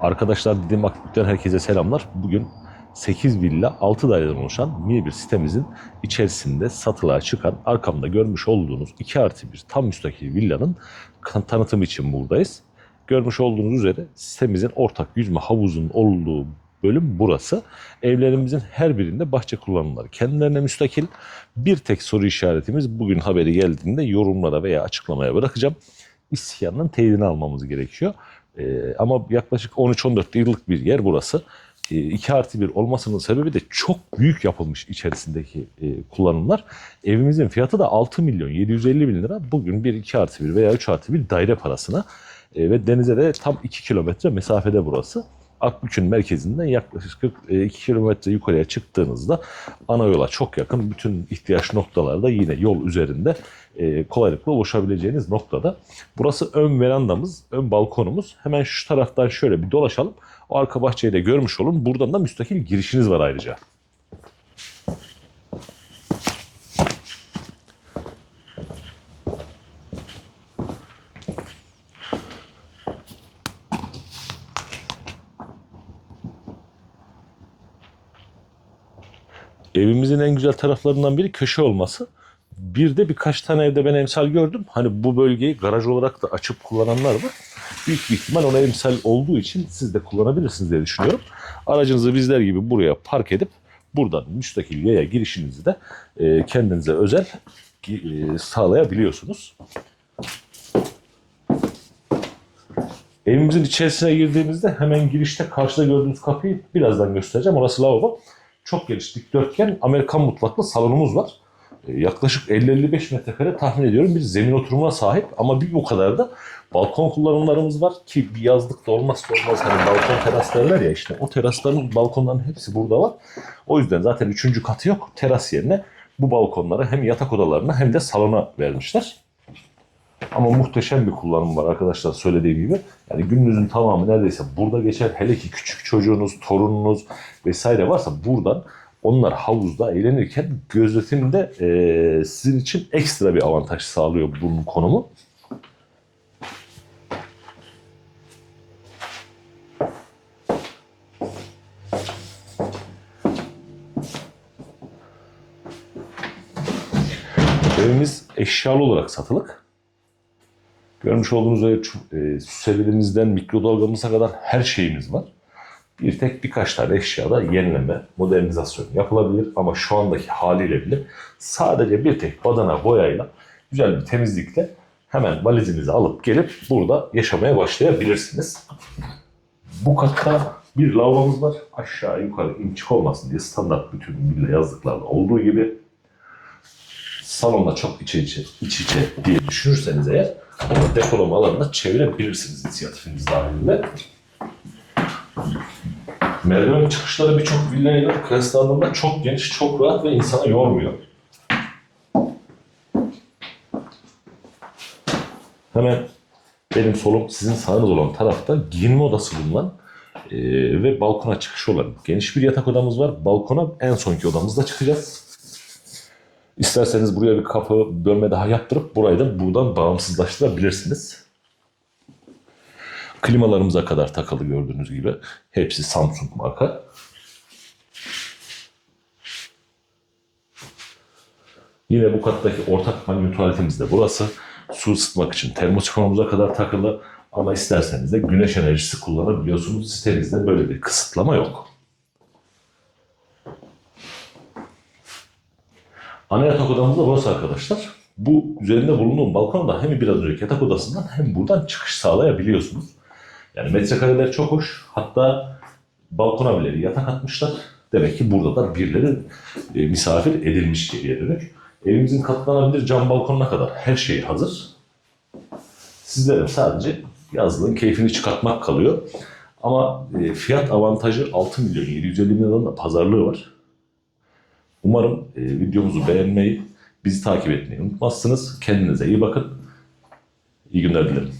Arkadaşlar Didim Akbük'ten herkese selamlar. Bugün 8 villa 6 daireden oluşan mini bir sitemizin içerisinde satılığa çıkan arkamda görmüş olduğunuz 2 artı 1 tam müstakil villanın tanıtımı için buradayız. Görmüş olduğunuz üzere sitemizin ortak yüzme havuzunun olduğu bölüm burası. Evlerimizin her birinde bahçe kullanımları kendilerine müstakil. Bir tek soru işaretimiz bugün haberi geldiğinde yorumlara veya açıklamaya bırakacağım. İsyanın teyidini almamız gerekiyor. Ee, ama yaklaşık 13-14 yıllık bir yer burası. 2 artı 1 olmasının sebebi de çok büyük yapılmış içerisindeki e, kullanımlar. Evimizin fiyatı da 6 milyon 750 bin lira. Bugün bir 2 artı 1 veya 3 artı 1 daire parasına E, ve denize de tam 2 kilometre mesafede burası. Akbük'ün merkezinden yaklaşık 2 kilometre yukarıya çıktığınızda ana yola çok yakın bütün ihtiyaç noktalarda yine yol üzerinde e, kolaylıkla ulaşabileceğiniz noktada. Burası ön verandamız, ön balkonumuz. Hemen şu taraftan şöyle bir dolaşalım. O arka bahçeyi de görmüş olun. Buradan da müstakil girişiniz var ayrıca. Evimizin en güzel taraflarından biri köşe olması. Bir de birkaç tane evde ben emsal gördüm. Hani bu bölgeyi garaj olarak da açıp kullananlar var. Büyük bir ihtimal ona emsal olduğu için siz de kullanabilirsiniz diye düşünüyorum. Aracınızı bizler gibi buraya park edip buradan müstakil yaya girişinizi de e, kendinize özel e, sağlayabiliyorsunuz. Evimizin içerisine girdiğimizde hemen girişte karşıda gördüğünüz kapıyı birazdan göstereceğim. Orası lavabo. Çok geniş dikdörtgen Amerikan mutfaklı salonumuz var. E, Yaklaşık 50-55 metrekare tahmin ediyorum bir zemin oturumuna sahip ama bir bu kadar da balkon kullanımlarımız var ki bir yazlıkta olmazsa olmaz hani balkon teras derler ya işte o terasların balkonların hepsi burada var. O yüzden zaten üçüncü katı yok. Teras yerine bu balkonları hem yatak odalarına hem de salona vermişler. Ama muhteşem bir kullanım var arkadaşlar söylediğim gibi. Yani gününüzün tamamı neredeyse burada geçer. Hele ki küçük çocuğunuz, torununuz vesaire varsa buradan onlar havuzda eğlenirken gözetimde eee, sizin için ekstra bir avantaj sağlıyor bunun konumu. Evimiz eşyalı olarak satılık. Görmüş olduğunuz üzere e, süslerimizden mikrodalgamıza kadar her şeyimiz var. Bir tek birkaç tane eşyada yenileme, modernizasyon yapılabilir ama şu andaki haliyle bile sadece bir tek badana boyayla güzel bir temizlikle hemen valizinizi alıp gelip burada yaşamaya başlayabilirsiniz. Bu katta bir lavabomuz var. Aşağı yukarı inçik olmasın diye standart bütün villa yazlıklarda olduğu gibi salonda çok iç içe, iç içe diye düşünürseniz eğer depolama alanına çevirebilirsiniz inisiyatifiniz dahilinde. Merdiven çıkışları birçok villayla kıyaslandığında çok geniş, çok rahat ve insanı yormuyor. Hemen benim solum sizin sağınız olan tarafta giyinme odası bulunan e, ve balkona çıkış olan geniş bir yatak odamız var. Balkona en sonki odamızda çıkacağız. İsterseniz buraya bir kapı bölme daha yaptırıp burayı da buradan bağımsızlaştırabilirsiniz. Klimalarımıza kadar takılı gördüğünüz gibi. Hepsi Samsung marka. Yine bu kattaki ortak banyo tuvaletimiz de burası. Su ısıtmak için termosifonumuza kadar takılı. Ama isterseniz de güneş enerjisi kullanabiliyorsunuz. Sitenizde böyle bir kısıtlama yok. Ana yatak odamız da burası arkadaşlar. Bu üzerinde bulunduğum balkonda hem biraz önceki yatak odasından hem buradan çıkış sağlayabiliyorsunuz. Yani metrekareler çok hoş. Hatta balkona bile yatak atmışlar. Demek ki burada da birileri e, misafir edilmiş geriye dönük. Evimizin katlanabilir cam balkonuna kadar her şey hazır. Sizlere sadece yazlığın keyfini çıkartmak kalıyor. Ama e, fiyat avantajı 6 milyon 750 bin da pazarlığı var. Umarım e, videomuzu beğenmeyi, bizi takip etmeyi unutmazsınız. Kendinize iyi bakın. İyi günler dilerim.